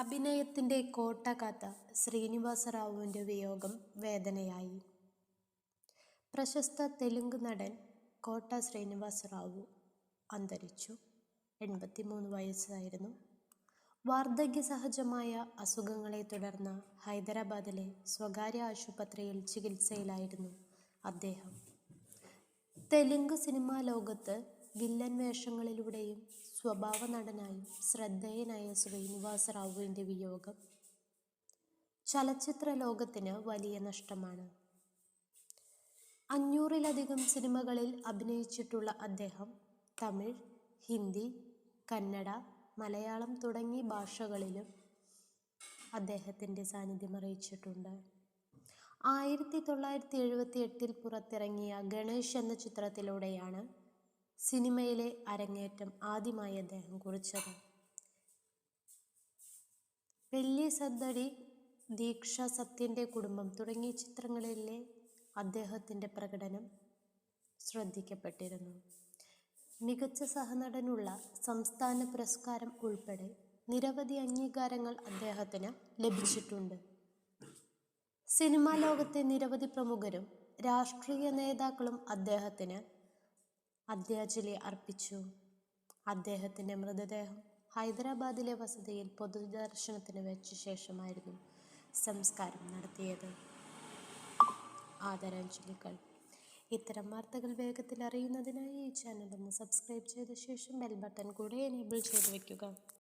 അഭിനയത്തിന്റെ കോട്ട കാത്ത ശ്രീനിവാസറാവുവിന്റെ വിയോഗം വേദനയായി. പ്രശസ്ത തെലുങ്ക് നടൻ കോട്ട ശ്രീനിവാസറാവു അന്തരിച്ചു. എൺപത്തിമൂന്ന് വയസ്സായിരുന്നു. വാർദ്ധക്യ സഹജമായ അസുഖങ്ങളെ തുടർന്ന് ഹൈദരാബാദിലെ സ്വകാര്യ ആശുപത്രിയിൽ ചികിത്സയിലായിരുന്നു അദ്ദേഹം. തെലുങ്ക് സിനിമാ ലോകത്ത് വില്ലൻ വേഷങ്ങളിലൂടെയും സ്വഭാവനടനായും ശ്രദ്ധേയനായ ശ്രീനിവാസ റാവുവിന്റെ വിയോഗം ചലച്ചിത്ര ലോകത്തിന് വലിയ നഷ്ടമാണ്. അഞ്ഞൂറിലധികം സിനിമകളിൽ അഭിനയിച്ചിട്ടുള്ള അദ്ദേഹം തമിഴ്, ഹിന്ദി, കന്നഡ, മലയാളം തുടങ്ങി ഭാഷകളിലും അദ്ദേഹത്തിന്റെ സാന്നിധ്യം അറിയിച്ചിട്ടുണ്ട് ആയിരത്തി തൊള്ളായിരത്തി എഴുപത്തി എട്ടിൽ പുറത്തിറങ്ങിയ ഗണേശ് എന്ന ചിത്രത്തിലൂടെയാണ് സിനിമയിലെ അരങ്ങേറ്റം ആദ്യമായി അദ്ദേഹം കുറിച്ചത്. പെല്ലി സദ്ദടി ദീക്ഷ സത്യന്റെ കുടുംബം തുടങ്ങിയ ചിത്രങ്ങളിലെ അദ്ദേഹത്തിന്റെ പ്രകടനം ശ്രദ്ധിക്കപ്പെട്ടിരുന്നു. മികച്ച സഹനടനുള്ള സംസ്ഥാന പുരസ്കാരം ഉൾപ്പെടെ നിരവധി അംഗീകാരങ്ങൾ അദ്ദേഹത്തിന് ലഭിച്ചിട്ടുണ്ട്. സിനിമാ ലോകത്തെ നിരവധി പ്രമുഖരും രാഷ്ട്രീയ നേതാക്കളും അദ്ദേഹത്തിന് അന്ത്യാഞ്ജലി അർപ്പിച്ചു. അദ്ദേഹത്തിന്റെ മൃതദേഹം ഹൈദരാബാദിലെ വസതിയിൽ പൊതുദർശനത്തിന് വെച്ച ശേഷമായിരുന്നു സംസ്കാരം നടത്തിയത്. ആദരാഞ്ജലികൾ ഇത്തരം വാർത്തകൾ വേഗത്തിൽ അറിയുന്നതിനായി ഈ ചാനൽ ഒന്ന് സബ്സ്ക്രൈബ് ചെയ്ത ശേഷം ബെൽ ബട്ടൺ കൂടെ എനേബിൾ ചെയ്ത് വയ്ക്കുക.